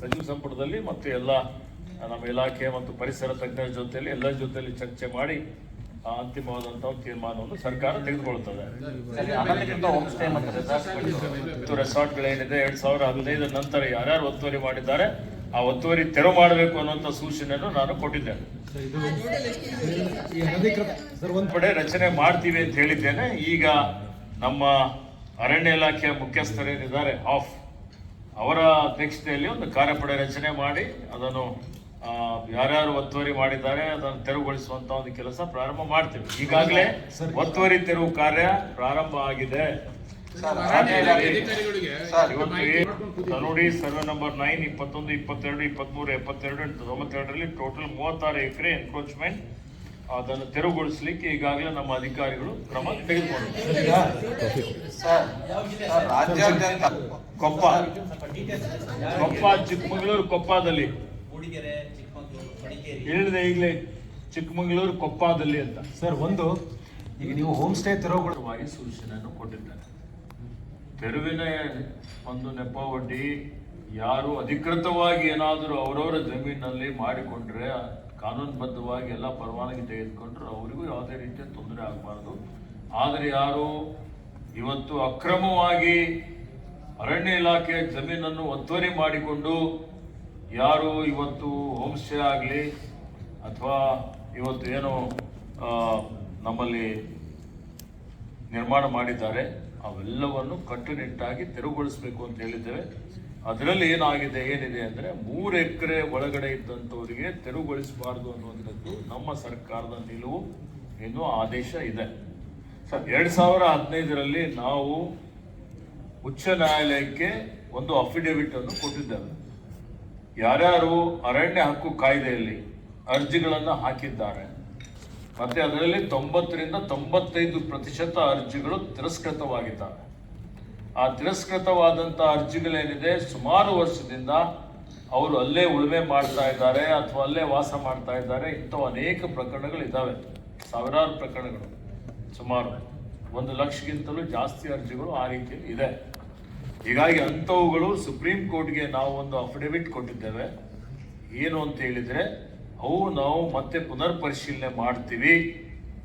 ಸಚಿವ ಸಂಪುಟದಲ್ಲಿ ಮತ್ತು ಎಲ್ಲ ನಮ್ಮ ಇಲಾಖೆ ಮತ್ತು ಪರಿಸರ ತಜ್ಞರ ಜೊತೆಯಲ್ಲಿ ಎಲ್ಲರ ಜೊತೆಯಲ್ಲಿ ಚರ್ಚೆ ಮಾಡಿ ಒಂದು ತೀರ್ಮಾನವನ್ನು ಸರ್ಕಾರ ತೆಗೆದುಕೊಳ್ಳುತ್ತದೆ. ಮತ್ತು ರೆಸಾರ್ಟ್ಗಳು ಮತ್ತು ರೆಸಾರ್ಟ್ಗಳೇನಿದೆ ಎರಡ್ ಸಾವಿರ ಹದಿನೈದರ ನಂತರ ಯಾರ್ಯಾರು ಒತ್ತುವರಿ ಮಾಡಿದ್ದಾರೆ ಆ ಒತ್ತುವರಿ ತೆರವು ಮಾಡಬೇಕು ಅನ್ನುವಂಥ ಸೂಚನೆಯನ್ನು ನಾನು ಕೊಟ್ಟಿದ್ದೇನೆ. ಒಂದು ಕಡೆ ರಚನೆ ಮಾಡ್ತೀವಿ ಅಂತ ಹೇಳಿದ್ದೇನೆ. ಈಗ ನಮ್ಮ ಅರಣ್ಯ ಇಲಾಖೆಯ ಮುಖ್ಯಸ್ಥರೇನಿದ್ದಾರೆ ಆಫ್ ಅವರ ಅಧ್ಯಕ್ಷತೆಯಲ್ಲಿ ಒಂದು ಕಾರ್ಯಪಡೆ ರಚನೆ ಮಾಡಿ ಅದನ್ನು ಯಾರ್ಯಾರು ಒತ್ತುವರಿ ಮಾಡಿದ್ದಾರೆ ಅದನ್ನು ತೆರವುಗೊಳಿಸುವಂತ ಒಂದು ಕೆಲಸ ಪ್ರಾರಂಭ ಮಾಡ್ತೀವಿ. ಈಗಾಗಲೇ ಒತ್ತುವರಿ ತೆರವು ಕಾರ್ಯ ಪ್ರಾರಂಭ ಆಗಿದೆ. ಸರ್, ಅರಣ್ಯ ಇಲಾಖೆ- ಸರ್, ಇವತ್ತು ಈ ನೋಡಿ ಸರ್ವೆ ನಂಬರ್ ನೈನ್ ಇಪ್ಪತ್ತೊಂದು ಇಪ್ಪತ್ತೆರಡು ಇಪ್ಪತ್ಮೂರು ಎಪ್ಪತ್ತೆರಡು ತೊಂಬತ್ತೆರಡರಲ್ಲಿ ಟೋಟಲ್ ಮೂವತ್ತಾರು ಎಕರೆ ಎನ್ಕ್ರೋಚ್ಮೆಂಟ್ ಅದನ್ನು ತೆರವುಗೊಳಿಸಲಿಕ್ಕೆ ಈಗಾಗಲೇ ನಮ್ಮ ಅಧಿಕಾರಿಗಳು ಕ್ರಮ ತೆಗೆದುಕೊಂಡಿದ್ದಾರೆ. ಸರ್, ಸರ್, ರಾಜ್ಯಾದ್ಯಂತ ಕೊಪ್ಪ ಕೊಪ್ಪ ಚಿಕ್ಕಮಗಳೂರು ಕೊಪ್ಪದಲ್ಲಿ. ಹೇಳಿದೆ ಈಗಲೇ ಚಿಕ್ಕಮಗಳೂರು ಕೊಪ್ಪದಲ್ಲಿ ಅಂತ. ಸರ್ ಒಂದು ಈಗ ನೀವು ಹೋಮ್ ಸ್ಟೇ ತೆರವುಗಳು ಪರವಾಗಿ ಸೂಚನೆಯನ್ನು ಕೊಟ್ಟಿದ್ದಾರೆ. ತೆರವಿನ ಒಂದು ನೆಪ ಒಡ್ಡಿ ಯಾರು ಅಧಿಕೃತವಾಗಿ ಏನಾದರೂ ಅವರವರ ಜಮೀನಲ್ಲಿ ಮಾಡಿಕೊಂಡ್ರೆ ಕಾನೂನುಬದ್ಧವಾಗಿ ಎಲ್ಲ ಪರವಾನಗಿ ತೆಗೆದುಕೊಂಡ್ರೆ ಅವರಿಗೂ ಯಾವುದೇ ರೀತಿಯ ತೊಂದರೆ ಆಗಬಾರ್ದು. ಆದರೆ ಯಾರು ಇವತ್ತು ಅಕ್ರಮವಾಗಿ ಅರಣ್ಯ ಇಲಾಖೆಯ ಜಮೀನನ್ನು ಒತ್ತುವರಿ ಮಾಡಿಕೊಂಡು ಯಾರು ಇವತ್ತು ಹೋಮ್ ಸ್ಟೇ ಆಗಲಿ ಅಥವಾ ಇವತ್ತು ಏನು ನಮ್ಮಲ್ಲಿ ನಿರ್ಮಾಣ ಮಾಡಿದ್ದಾರೆ, ಅವೆಲ್ಲವನ್ನು ಕಟ್ಟುನಿಟ್ಟಾಗಿ ತೆರವುಗೊಳಿಸಬೇಕು ಅಂತ ಹೇಳಿದ್ದೇವೆ. ಅದರಲ್ಲಿ ಏನಾಗಿದೆ, ಏನಿದೆ ಅಂದರೆ ಮೂರು ಎಕರೆ ಒಳಗಡೆ ಇದ್ದಂಥವರಿಗೆ ತೆರವುಗೊಳಿಸಬಾರ್ದು ಅನ್ನುವಂಥದ್ದು ನಮ್ಮ ಸರ್ಕಾರದ ನಿಲುವು ಎನ್ನುವ ಆದೇಶ ಇದೆ. ಸರ್, ಎರಡು ಸಾವಿರ ಹದಿನೈದರಲ್ಲಿ ನಾವು ಉಚ್ಚ ನ್ಯಾಯಾಲಯಕ್ಕೆ ಒಂದು ಅಫಿಡೇವಿಟ್ ಅನ್ನು ಕೊಟ್ಟಿದ್ದೇವೆ. ಯಾರ್ಯಾರು ಅರಣ್ಯ ಹಕ್ಕು ಕಾಯ್ದೆಯಲ್ಲಿ ಅರ್ಜಿಗಳನ್ನು ಹಾಕಿದ್ದಾರೆ, ಮತ್ತೆ ಅದರಲ್ಲಿ ತೊಂಬತ್ತರಿಂದ ತೊಂಬತ್ತೈದು ಪ್ರತಿಶತ ಅರ್ಜಿಗಳು ತಿರಸ್ಕೃತವಾಗಿದ್ದಾವೆ. ಆ ತಿರಸ್ಕೃತವಾದಂಥ ಅರ್ಜಿಗಳೇನಿದೆ ಸುಮಾರು ವರ್ಷದಿಂದ ಅವರು ಅಲ್ಲೇ ಉಳುಮೆ ಮಾಡ್ತಾ ಇದ್ದಾರೆ ಅಥವಾ ಅಲ್ಲೇ ವಾಸ ಮಾಡ್ತಾ ಇದ್ದಾರೆ. ಇಂಥವು ಅನೇಕ ಪ್ರಕರಣಗಳು ಇದ್ದಾವೆ. ಸಾವಿರಾರು ಪ್ರಕರಣಗಳು ಸುಮಾರು ಒಂದು ಲಕ್ಷಕ್ಕಿಂತಲೂ ಜಾಸ್ತಿ ಅರ್ಜಿಗಳು ಆ ರೀತಿಯಲ್ಲಿ ಇದೆ. ಹೀಗಾಗಿ ಅಂಥವುಗಳು ಸುಪ್ರೀಂ ಕೋರ್ಟ್ಗೆ ನಾವು ಒಂದು ಅಫಿಡವಿಟ್ ಕೊಟ್ಟಿದ್ದೇವೆ. ಏನು ಅಂತ ಹೇಳಿದ್ರೆ, ಅವು ನಾವು ಮತ್ತೆ ಪುನರ್ ಪರಿಶೀಲನೆ ಮಾಡ್ತೀವಿ.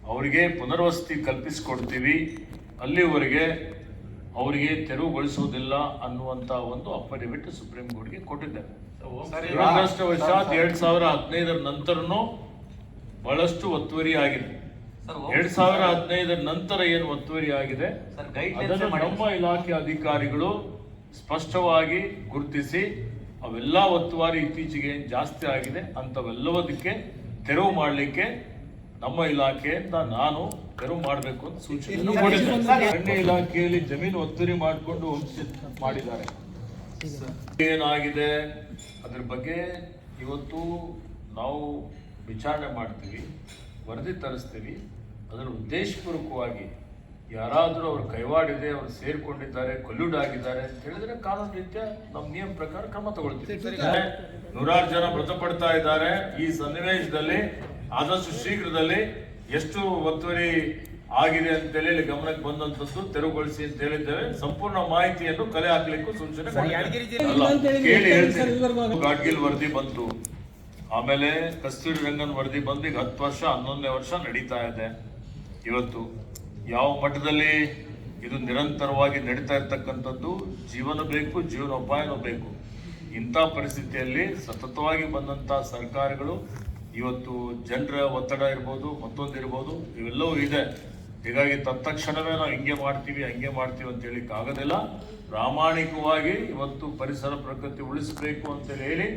ಅವರಿಗೆ ಪುನರ್ವಸತಿ ಕಲ್ಪಿಸಿಕೊಡ್ತೀವಿ. ಅಲ್ಲಿವರೆಗೆ ಅವರಿಗೆ ತೆರವುಗೊಳಿಸುವುದಿಲ್ಲ ಅನ್ನುವಂತ ಒಂದು ಅಫಿಡವಿಟ್ ಸುಪ್ರೀಂ ಕೋರ್ಟ್ಗೆ ಕೊಟ್ಟಿದ್ದಾರೆ. ಸರ್, ಈಗ- ದುರದೃಷ್ಟವಶಾತ್ ಎರಡ್ ಸಾವಿರ ಹದಿನೈದರ ನಂತರನೂ ಬಹಳಷ್ಟು ಒತ್ತುವರಿ ಆಗಿದೆ. ಎರಡ್ ಸಾವಿರ ಹದಿನೈದರ ನಂತರ ಏನು ಒತ್ತುವರಿ ಆಗಿದೆ? ಅದನ್ನು. ನಮ್ಮ ಇಲಾಖೆ ಅಧಿಕಾರಿಗಳು ಸ್ಪಷ್ಟವಾಗಿ ಗುರುತಿಸಿ ಅವೆಲ್ಲ ಒತ್ತುವರಿ ಇತ್ತೀಚೆಗೆ ಏನ್ ಜಾಸ್ತಿ ಆಗಿದೆ ಅಂಥವೆಲ್ಲವದಕ್ಕೆ ತೆರವು ಮಾಡಲಿಕ್ಕೆ ನಮ್ಮ ಇಲಾಖೆಯಿಂದ ನಾನು ತೆರವು ಮಾಡಬೇಕು ಅಂತ ಸೂಚನೆ ಅರಣ್ಯ ಇಲಾಖೆಯಲ್ಲಿ ಜಮೀನು ಒತ್ತುವರಿ ಮಾಡಿಕೊಂಡು ಮಾಡಿದ್ದಾರೆ. ಏನಾಗಿದೆ? ಅದ್ರ ಬಗ್ಗೆ ಇವತ್ತು ನಾವು ವಿಚಾರಣೆ ಮಾಡ್ತೀವಿ ವರದಿ ತರಿಸ್ತೀವಿ. ಅದರ ಉದ್ದೇಶಪೂರ್ವಕವಾಗಿ ಯಾರಾದರೂ ಅವ್ರ ಕೈವಾಡಿದೆ ಅವ್ರು ಸೇರಿಕೊಂಡಿದ್ದಾರೆ ಕೊಲ್ಯೂಡ್ ಆಗಿದ್ದಾರೆ ಅಂತ ಹೇಳಿದ್ರೆ ಕಾನೂನು ರೀತಿಯ ನಮ್ಮ ನಿಯಮ ಪ್ರಕಾರ ಕ್ರಮ ತಗೊಳ್ತೀವಿ. ನೂರಾರು ಜನ ಮೃತಪಡ್ತಾ ಇದ್ದಾರೆ. ಈ ಸನ್ನಿವೇಶದಲ್ಲಿ ಆದಷ್ಟು ಶೀಘ್ರದಲ್ಲಿ ಎಷ್ಟು ಒತ್ತುವರಿ ಆಗಿದೆ ಅಂತ ಹೇಳಿ ಗಮನಕ್ಕೆ ಬಂದಂತದ್ದು ತೆರವುಗೊಳಿಸಿ ಅಂತ ಹೇಳಿದ್ದೇವೆ. ಸಂಪೂರ್ಣ ಮಾಹಿತಿಯನ್ನು ಕಲೆ ಹಾಕ್ಲಿಕ್ಕೂ ಸೂಚನೆ. ಗಾಡ್ಗಿಲ್ ವರದಿ ಬಂತು. ಆಮೇಲೆ ಕಸ್ತೂರಿ ರಂಗನ್ ವರದಿ ಬಂದು ಈಗ ಹತ್ತು ವರ್ಷ ಹನ್ನೊಂದನೇ ವರ್ಷ ನಡೀತಾ ಇದೆ. ಇವತ್ತು ಯಾವ ಮಟ್ಟದಲ್ಲಿ ಇದು ನಿರಂತರವಾಗಿ ನಡೀತಾ ಇರ್ತಕ್ಕಂಥದ್ದು ಜೀವನ ಬೇಕು ಜೀವನೋಪಾಯನೂ ಬೇಕು. ಇಂಥ ಪರಿಸ್ಥಿತಿಯಲ್ಲಿ ಸತತವಾಗಿ ಬಂದಂಥ ಸರ್ಕಾರಗಳು ಇವತ್ತು ಜನರ ಒತ್ತಡ ಇರ್ಬೋದು, ಮತ್ತೊಂದು ಇರ್ಬೋದು, ಇವೆಲ್ಲವೂ ಇದೆ. ಹೀಗಾಗಿ ತತ್ಕ್ಷಣವೇ ನಾವು ಹಿಂಗೆ ಮಾಡ್ತೀವಿ, ಹಂಗೆ ಮಾಡ್ತೀವಿ ಅಂತ ಹೇಳಿಕ್ಕೆ ಆಗೋದಿಲ್ಲ. ಪ್ರಾಮಾಣಿಕವಾಗಿ ಇವತ್ತು ಪರಿಸರ ಪ್ರಕೃತಿ ಉಳಿಸಬೇಕು ಅಂತೇಳಿ ಹೇಳಿ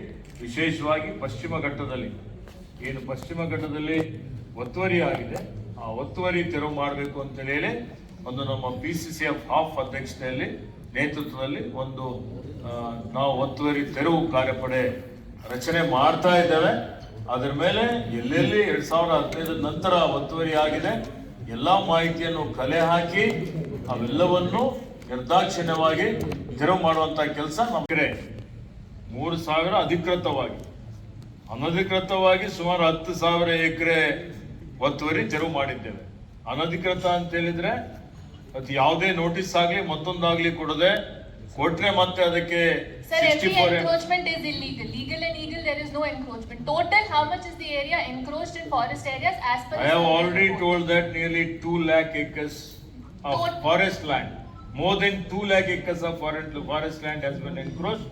ವಿಶೇಷವಾಗಿ ಪಶ್ಚಿಮ ಘಟ್ಟದಲ್ಲಿ, ಏನು ಪಶ್ಚಿಮ ಘಟ್ಟದಲ್ಲಿ ಒತ್ತುವರಿ ಆಗಿದೆ. ಆ ಒತ್ತುವರಿ ತೆರವು ಮಾಡಬೇಕು ಅಂತೇಳಿ ಹೇಳಿ ಒಂದು ನಮ್ಮ P C C F HoFF ಅಧ್ಯಕ್ಷತೆಯಲ್ಲಿ ನೇತೃತ್ವದಲ್ಲಿ ಒಂದು ನಾವು ಒತ್ತುವರಿ ತೆರವು ಕಾರ್ಯಪಡೆ ರಚನೆ ಮಾಡ್ತಾ ಇದ್ದೇವೆ. ಅದರ ಮೇಲೆ ಎಲ್ಲೆಲ್ಲಿ ಎರಡ್ ಸಾವಿರದ ಹದಿನೈದು ನಂತರ ಒತ್ತುವರಿ ಆಗಿದೆ, ಎಲ್ಲಾ ಮಾಹಿತಿಯನ್ನು ಕಲೆ ಹಾಕಿ ಅವೆಲ್ಲವನ್ನು ನಿರ್ದಾಕ್ಷಿಣ್ಯವಾಗಿ ತೆರವು ಮಾಡುವಂತ ಕೆಲಸ ನಮಗೆ ಮೂರು ಸಾವಿರ ಅಧಿಕೃತವಾಗಿ, ಅನಧಿಕೃತವಾಗಿ ಸುಮಾರು ಹತ್ತು ಸಾವಿರ ಎಕರೆ ಒತ್ತುವರಿ ತೆರವು ಮಾಡಿದ್ದೇವೆ. ಅನಧಿಕೃತ ಅಂತ ಹೇಳಿದ್ರೆ ಅದು ಯಾವುದೇ ನೋಟಿಸ್ ಆಗಲಿ ಮತ್ತೊಂದಾಗ್ಲಿ ಕೊಡದೆ ಕೊಟ್ರೆ ಮತ್ತೆ ಅದಕ್ಕೆ Sir, sixty every four encroachment is illegal. Legal and illegal, there is no encroachment. Total, how much is the area encroached in forest areas as per? I the have survey already report? told that nearly two lakh acres of Tot- forest land, more than two lakh acres of forest, forest land has been encroached.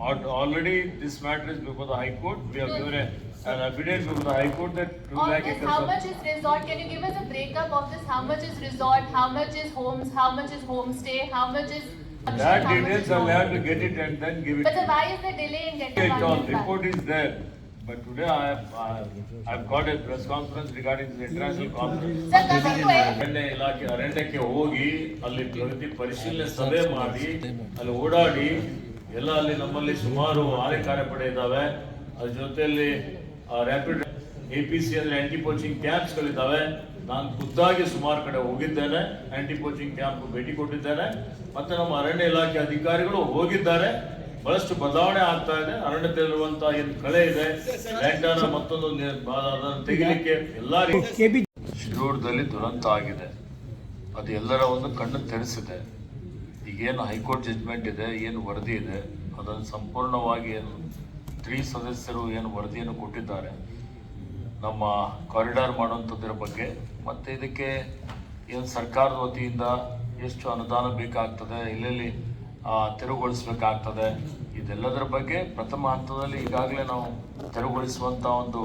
Al- Already, this matter is before the High Court, we have No. given a- an affidavit before the High Court that two On lakh this, acres how of. much is resort? Can you give us a breakup of this? How much is resort? How much is homes? How much is homestay? How much is? That details I'll have to get it and then give it. But why is the delay in getting one all, report is there, but today I have, I have got a press conference regarding the international conference. Sir, coming to it, ಅರಣ್ಯ ಇಲಾಖೆ ಅರಣ್ಯಕ್ಕೆ ಹೋಗಿ ಅಲ್ಲಿ ಪ್ರಗತಿ ಪರಿಶೀಲನೆ ಸಭೆ ಮಾಡಿ ಅಲ್ಲಿ ಓಡಾಡಿ ಎಲ್ಲ ಅಲ್ಲಿ ನಮ್ಮಲ್ಲಿ ಸುಮಾರು ಆರೆ ಕಾರ್ಯಪಡೆ ಇದ್ದಾವೆ ಅದ್ರ ಜೊತೆಯಲ್ಲಿ ರ್ಯಾಪಿಡ್ ಎ ಪಿ ಸಿ ಅಂದ್ರೆ ಆಂಟಿ ಪೋಚಿಂಗ್ ಕ್ಯಾಂಪ್ಸ್ ಗಳಿದ್ದಾವೆ ನಾನು ಖುದ್ದಾಗಿ ಸುಮಾರು ಕಡೆ ಹೋಗಿದ್ದೇನೆ ಆಂಟಿ ಪೋಚಿಂಗ್ ಕ್ಯಾಂಪ್ ಭೇಟಿ ಕೊಟ್ಟಿದ್ದೇನೆ, ಮತ್ತೆ ನಮ್ಮ ಅರಣ್ಯ ಇಲಾಖೆ ಅಧಿಕಾರಿಗಳು ಹೋಗಿದ್ದಾರೆ. ಬಹಳಷ್ಟು ಬದಲಾವಣೆ ಆಗ್ತಾ ಇದೆ. ಅರಣ್ಯದಲ್ಲಿರುವಂತಹ ಏನು ಕಳೆ ಇದೆ ಮತ್ತೊಂದು ತೆಗಿಲಿಕ್ಕೆ ಎಲ್ಲ ಶಿರೂರದಲ್ಲಿ ದುರಂತ ಆಗಿದೆ. ಅದು ಎಲ್ಲರ ಒಂದು ಕಣ್ಣು ತೆರೆಸಿದೆ. ಈಗೇನು ಹೈಕೋರ್ಟ್ ಜಜ್ಮೆಂಟ್ ಇದೆ, ಏನು ವರದಿ ಇದೆ. ಅದನ್ನು ಸಂಪೂರ್ಣವಾಗಿ ಏನು ತ್ರೀ ಸದಸ್ಯರು ಏನು ವರದಿಯನ್ನು ಕೊಟ್ಟಿದ್ದಾರೆ. ನಮ್ಮ ಕಾರಿಡಾರ್ ಮಾಡುವಂಥದ್ರ ಬಗ್ಗೆ. ಮತ್ತು ಇದಕ್ಕೆ ಏನು ಸರ್ಕಾರದ ವತಿಯಿಂದ ಎಷ್ಟು ಅನುದಾನ ಬೇಕಾಗ್ತದೆ ಎಲ್ಲೆಲ್ಲಿ ತೆರವುಗೊಳಿಸಬೇಕಾಗ್ತದೆ ಇದೆಲ್ಲದರ ಬಗ್ಗೆ ಪ್ರಥಮ ಹಂತದಲ್ಲಿ ಈಗಾಗಲೇ ನಾವು ತೆರವುಗೊಳಿಸುವಂಥ ಒಂದು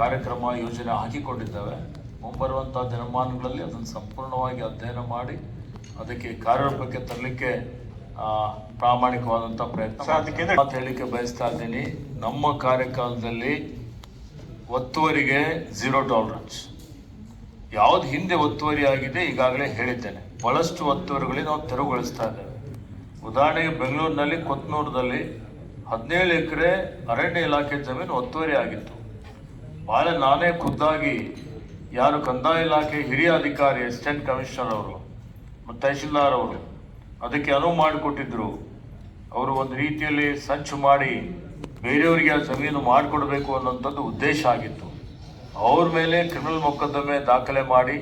ಕಾರ್ಯಕ್ರಮ ಯೋಜನೆ ಹಾಕಿಕೊಂಡಿದ್ದೇವೆ. ಮುಂಬರುವಂಥ ದಿನಮಾನಗಳಲ್ಲಿ ಅದನ್ನು ಸಂಪೂರ್ಣವಾಗಿ ಅಧ್ಯಯನ ಮಾಡಿ ಅದಕ್ಕೆ ಕಾರ್ಯರೂಪಕ್ಕೆ ತರಲಿಕ್ಕೆ ಪ್ರಾಮಾಣಿಕವಾದಂಥ ಪ್ರಯತ್ನ. ಮಾತು ಹೇಳಲಿಕ್ಕೆ ಬಯಸ್ತಾ ಇದ್ದೀನಿ. ನಮ್ಮ ಕಾರ್ಯಕಾಲದಲ್ಲಿ ಒತ್ತುವರಿಗೆ ಝೀರೋ ಟಾಲರೆನ್ಸ್ ಯಾವ್ದು ಹಿಂದೆ ಒತ್ತುವರಿ ಆಗಿದೆ, ಈಗಾಗಲೇ ಹೇಳಿದ್ದೇನೆ. ಬಹಳಷ್ಟು ಒತ್ತುವರಿಗಳಿಗೆ ನಾವು ತೆರವುಗೊಳಿಸ್ತಾ ಇದ್ದೇವೆ. ಉದಾಹರಣೆಗೆ ಬೆಂಗಳೂರಿನಲ್ಲಿ, ಕೊತ್ನೂರದಲ್ಲಿ ಹದಿನೇಳು ಎಕರೆ ಅರಣ್ಯ ಇಲಾಖೆ ಜಮೀನು ಒತ್ತುವರಿ ಆಗಿತ್ತು. ಭಾಳ ನಾನೇ ಖುದ್ದಾಗಿ, ಯಾರು ಕಂದಾಯ ಇಲಾಖೆ ಹಿರಿಯ ಅಧಿಕಾರಿ ಅಸಿಸ್ಟೆಂಟ್ ಕಮಿಷನರ್ ಅವರು, ಮತ್ತು ತಹಶೀಲ್ದಾರ್ ಅವರು, ಅದಕ್ಕೆ ಅನುವು ಮಾಡಿಕೊಟ್ಟಿದ್ದರು ಅವರು ಒಂದು ರೀತಿಯಲ್ಲಿ ಸಂಚು ಮಾಡಿ ಬೇರೆಯವರಿಗೆ ಆ ಜಮೀನು ಮಾಡಿಕೊಡ್ಬೇಕು ಅನ್ನೋಂಥದ್ದು ಉದ್ದೇಶ ಆಗಿತ್ತು. ಅವ್ರ ಮೇಲೆ ಕ್ರಿಮಿನಲ್ ಮೊಕದ್ದಮೆ ದಾಖಲೆ ಮಾಡಿ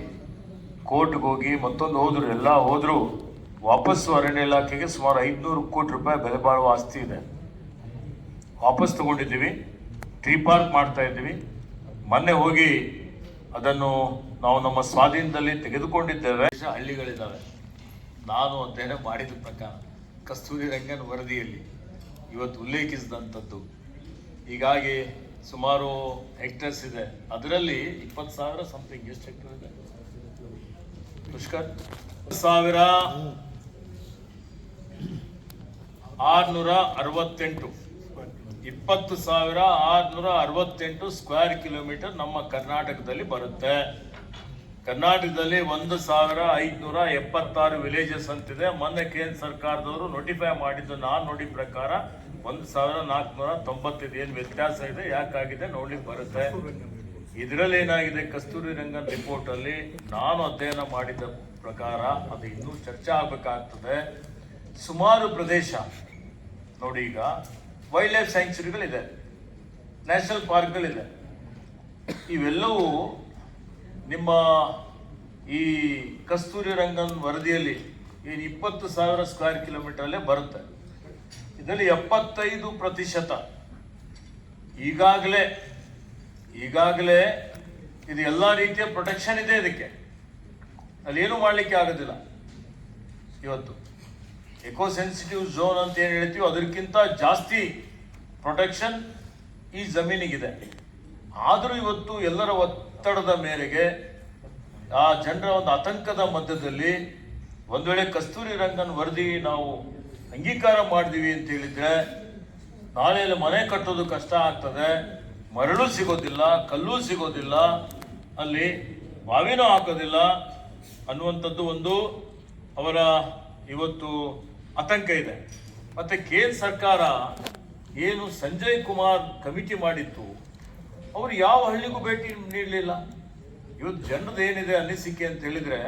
ಕೋರ್ಟ್ಗೆ ಹೋಗಿ ಮತ್ತೊಂದು ಹೋದರು, ಎಲ್ಲ ಹೋದರೂ, ವಾಪಸ್ಸು ಅರಣ್ಯ ಇಲಾಖೆಗೆ ಸುಮಾರು ಐದುನೂರು ಕೋಟಿ ರೂಪಾಯಿ ಬೆಲೆ ಬಾಳುವ ಆಸ್ತಿ ಇದೆ. ವಾಪಸ್ ತಗೊಂಡಿದ್ದೀವಿ, ಟ್ರೀ ಪಾರ್ಕ್ ಮಾಡ್ತಾ ಇದ್ದೀವಿ. ಮೊನ್ನೆ ಹೋಗಿ ಅದನ್ನು ನಾವು ನಮ್ಮ ಸ್ವಾಧೀನದಲ್ಲಿ ತೆಗೆದುಕೊಂಡಿದ್ದೇವೆ. ಹಳ್ಳಿಗಳಿದ್ದಾವೆ ನಾನು ಅಧ್ಯಯನ ಮಾಡಿದ ಪ್ರಕಾರ ಕಸ್ತೂರಿ ರಂಗನ್ ವರದಿಯಲ್ಲಿ ಇವತ್ತು ಉಲ್ಲೇಖಿಸಿದಂಥದ್ದು. ಹೀಗಾಗಿ ಸುಮಾರು ಹೆಕ್ಟರ್ಸ್ ಇದೆ. ಅದರಲ್ಲಿ ಇಪ್ಪತ್ತು ಸಾವಿರ ಸಮಥಿಂಗ್ ಎಷ್ಟು ಹೆಕ್ಟರ್ ಇದೆ? ಪುಷ್ಕರ್? ಸಾವಿರ ಆರ್ನೂರ ಅರವತ್ತೆಂಟು. ಇಪ್ಪತ್ತು ಸಾವಿರ ಆರ್ನೂರ ಅರವತ್ತೆಂಟು ಸ್ಕ್ವೇರ್ ಕಿಲೋಮೀಟರ್ ನಮ್ಮ ಕರ್ನಾಟಕದಲ್ಲಿ ಬರುತ್ತೆ. ಕರ್ನಾಟಕದಲ್ಲಿ ಒಂದು ಸಾವಿರ ಐದುನೂರ ಎಪ್ಪತ್ತಾರು ವಿಲೇಜಸ್ ಅಂತಿದೆ. ಮೊನ್ನೆ ಕೇಂದ್ರ ಸರ್ಕಾರದವರು ನೋಟಿಫೈ ಮಾಡಿದ್ದು, ನಾನು ನೋಡಿ ಪ್ರಕಾರ ಒಂದು ಸಾವಿರ ನಾಲ್ಕುನೂರ ತೊಂಬತ್ತೈದು ಏನು ವ್ಯತ್ಯಾಸ ಇದೆ? ಯಾಕಾಗಿದೆ? ನೋಡ್ಲಿಕ್ಕೆ ಬರುತ್ತೆ. ಇದರಲ್ಲಿ ಏನಾಗಿದೆ? ಕಸ್ತೂರಿ ರಂಗನ್ ರಿಪೋರ್ಟ್ ಅಲ್ಲಿ ನಾನು ಅಧ್ಯಯನ ಮಾಡಿದ ಪ್ರಕಾರ ಅದು ಇನ್ನೂ ಚರ್ಚೆ ಆಗಬೇಕಾಗ್ತದೆ. ಸುಮಾರು ಪ್ರದೇಶ, ನೋಡಿ ಈಗ ವೈಲ್ಡ್ ಲೈಫ್ ಸ್ಯಾಂಕ್ಚುರಿಗಳಿದೆ ನ್ಯಾಷನಲ್ ಪಾರ್ಕ್ಗಳಿದೆ ಇವೆಲ್ಲವೂ ನಿಮ್ಮ ಈ ಕಸ್ತೂರಿ ರಂಗನ್ ವರದಿಯಲ್ಲಿ ಏನು ಇಪ್ಪತ್ತು ಸಾವಿರ ಸ್ಕ್ವೇರ್ ಕಿಲೋಮೀಟರ್ ಅಲ್ಲೇ ಬರುತ್ತೆ. ಇದರಲ್ಲಿ ಎಪ್ಪತ್ತೈದು ಪ್ರತಿಶತ. ಈಗಾಗಲೇ ಈಗಾಗಲೇ ಇದು ಎಲ್ಲ ರೀತಿಯ ಪ್ರೊಟೆಕ್ಷನ್ ಇದೆ ಇದಕ್ಕೆ. ಅಲ್ಲಿ ಏನು ಮಾಡಲಿಕ್ಕೆ ಆಗೋದಿಲ್ಲ. ಇವತ್ತು ಎಕೋ ಸೆನ್ಸಿಟಿವ್ ಝೋನ್ ಅಂತ ಏನು ಹೇಳ್ತೀವಿ ಅದಕ್ಕಿಂತ ಜಾಸ್ತಿ ಪ್ರೊಟೆಕ್ಷನ್ ಈ ಜಮೀನಿಗಿದೆ. ಆದರೂ ಇವತ್ತು ಎಲ್ಲರ ಒತ್ತಡದ ಮೇರೆಗೆ ಆ ಜನರ ಒಂದು ಆತಂಕದ ಮಧ್ಯದಲ್ಲಿ ಒಂದು ವೇಳೆ ಕಸ್ತೂರಿ ರಂಗನ್ ವರದಿ ನಾವು ಅಂಗೀಕಾರ ಮಾಡಿದೀವಿ ಅಂತ ಹೇಳಿದ್ರೆ, ನಾಳೆಯಲ್ಲಿ ಮನೆ ಕಟ್ಟೋದು ಕಷ್ಟ ಆಗ್ತದೆ, ಮರಳು ಸಿಗೋದಿಲ್ಲ, ಕಲ್ಲು ಸಿಗೋದಿಲ್ಲ, ಅಲ್ಲಿ ಬಾವಿನೂ ಹಾಕೋದಿಲ್ಲ ಅನ್ನುವಂಥದ್ದು ಒಂದು ಅವರ ಇವತ್ತು ಆತಂಕ ಇದೆ. ಮತ್ತೆ ಕೇಂದ್ರ ಸರ್ಕಾರ ಏನು ಸಂಜಯ್ ಕುಮಾರ್ ಕಮಿಟಿ ಮಾಡಿತ್ತು ಅವರು ಯಾವ ಹಳ್ಳಿಗೂ ಭೇಟಿ ನೀಡಲಿಲ್ಲ. ಇವತ್ತು ಜನರದ್ದು ಏನಿದೆ ಅನಿಸಿಕೆ ಅಂತ ಹೇಳಿದ್ರೆ,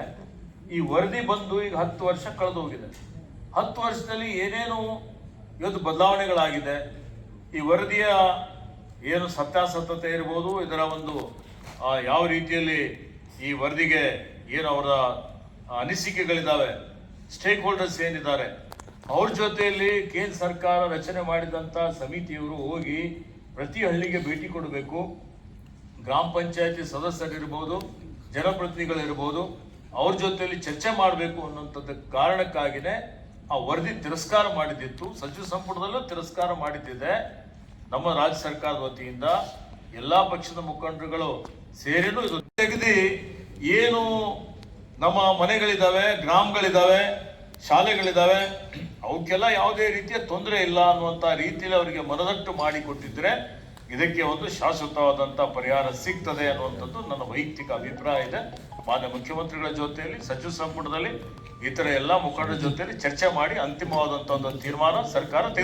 ಈ ವರದಿ ಬಂದು ಈಗ ಹತ್ತು ವರ್ಷ ಕಳೆದು ಹೋಗಿದೆ ಹತ್ತು ವರ್ಷದಲ್ಲಿ ಏನೇನು ಇವತ್ತು ಬದಲಾವಣೆಗಳಾಗಿದೆ, ಈ ವರದಿಯ ಏನು ಸತ್ಯಾಸತ್ಯತೆ ಇರ್ಬೋದು, ಇದರ ಒಂದು ಯಾವ ರೀತಿಯಲ್ಲಿ ಈ ವರದಿಗೆ ಏನು ಅವರ ಅನಿಸಿಕೆಗಳಿದ್ದಾವೆ ಸ್ಟೇಕ್ ಹೋಲ್ಡರ್ಸ್ ಏನಿದ್ದಾರೆ, ಅವ್ರ ಜೊತೆಯಲ್ಲಿ ಕೇಂದ್ರ ಸರ್ಕಾರ ರಚನೆ ಮಾಡಿದಂಥ ಸಮಿತಿಯವರು ಹೋಗಿ ಪ್ರತಿ ಹಳ್ಳಿಗೆ ಭೇಟಿ ಕೊಡಬೇಕು. ಗ್ರಾಮ ಪಂಚಾಯತಿ ಸದಸ್ಯರಿರ್ಬೋದು, ಜನಪ್ರತಿನಿಧಿಗಳಿರ್ಬೋದು, ಅವ್ರ ಜೊತೆಯಲ್ಲಿ ಚರ್ಚೆ ಮಾಡಬೇಕು ಅನ್ನುವಂಥದ್ದು ಕಾರಣಕ್ಕಾಗಿನೇ ಆ ವರದಿ ತಿರಸ್ಕಾರ ಮಾಡಿದ್ದಿತ್ತು. ಸಚಿವ ಸಂಪುಟದಲ್ಲೂ ತಿರಸ್ಕಾರ ಮಾಡಿದ್ದಿದೆ. ನಮ್ಮ ರಾಜ್ಯ ಸರ್ಕಾರದ ವತಿಯಿಂದ ಎಲ್ಲಾ ಪಕ್ಷದ ಮುಖಂಡರುಗಳು ಸೇರಿನೂ ಇದು ತೆಗೆದು ಏನು ನಮ್ಮ ಮನೆಗಳಿದ್ದಾವೆ ಗ್ರಾಮಗಳಿದ್ದಾವೆ ಶಾಲೆಗಳಿದ್ದಾವೆ ಅವಕ್ಕೆಲ್ಲ ಯಾವುದೇ ರೀತಿಯ ತೊಂದರೆ ಇಲ್ಲ ಅನ್ನುವಂಥ ರೀತಿಯಲ್ಲಿ ಅವರಿಗೆ ಮನದಟ್ಟು ಮಾಡಿಕೊಟ್ಟಿದ್ರೆ ಇದಕ್ಕೆ ಒಂದು ಶಾಶ್ವತವಾದಂಥ ಪರಿಹಾರ ಸಿಗ್ತದೆ ಅನ್ನುವಂಥದ್ದು ನನ್ನ ವೈಯಕ್ತಿಕ ಅಭಿಪ್ರಾಯ ಇದೆ. ಮಾನ್ಯ ಮುಖ್ಯಮಂತ್ರಿಗಳ ಜೊತೆಯಲ್ಲಿ, ಸಚಿವ ಸಂಪುಟದಲ್ಲಿ ಇತರ ಎಲ್ಲ ಮುಖಂಡರ ಜೊತೆಯಲ್ಲಿ ಚರ್ಚೆ ಮಾಡಿ ಅಂತಿಮವಾದಂತಹ ಒಂದು ತೀರ್ಮಾನ ಸರ್ಕಾರ ತೆಗೆದು